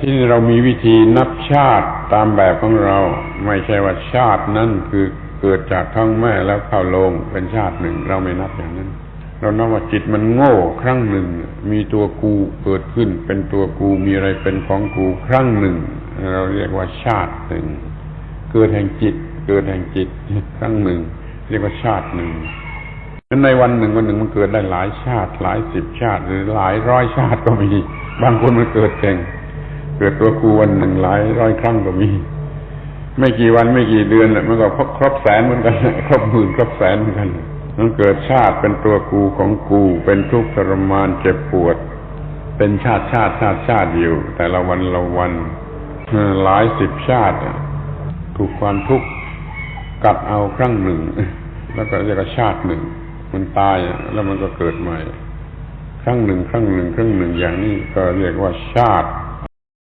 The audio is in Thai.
ที่นี่เรามีวิธีนับชาติตามแบบของเรา ไม่ใช่ว่าชาตินั้นคือเกิดจากท้องแม่แล้วเข้าลงเป็นชาติหนึ่ง เราไม่นับอย่างนั้น เรานับว่าจิตมันโง่ครั้งหนึ่ง มีตัวกูเกิดขึ้น เป็นตัวกูมีอะไรเป็นของกูครั้งหนึ่ง เราเรียกว่าชาติหนึ่ง เกิดแห่งจิต เกิดแห่งจิตครั้งหนึ่ง เรียกว่าชาติหนึ่งนั้นในวันหนึ่งวันหนึ่งมันเกิดได้หลายชาติ หลายสิบชาติ หรือหลายร้อยชาติก็มี บางคนมันเกิดเก่ง เกิดตัวกูวันหนึ่งหลายร้อยครั้งก็มี ไม่กี่วันไม่กี่เดือนแหละมันก็ครบแสนเหมือนกันครบหมื่นครบแสนเหมือนกันมันเกิดชาติเป็นตัวกูของกู เป็นทุกข์ทรมานเจ็บปวด เป็นชาติชาติชาติชาติอยู่ แต่ละวันละวันหลายสิบชาติถูกความทุกข์กัดเอาครั้งหนึ่ง แล้วก็เรียกชาติหนึ่ง มันตายแล้วมันก็เกิดใหม่ ครั้งหนึ่ง ครั้งหนึ่ง ครั้งหนึ่งอย่างนี้ก็เรียกว่าชาติ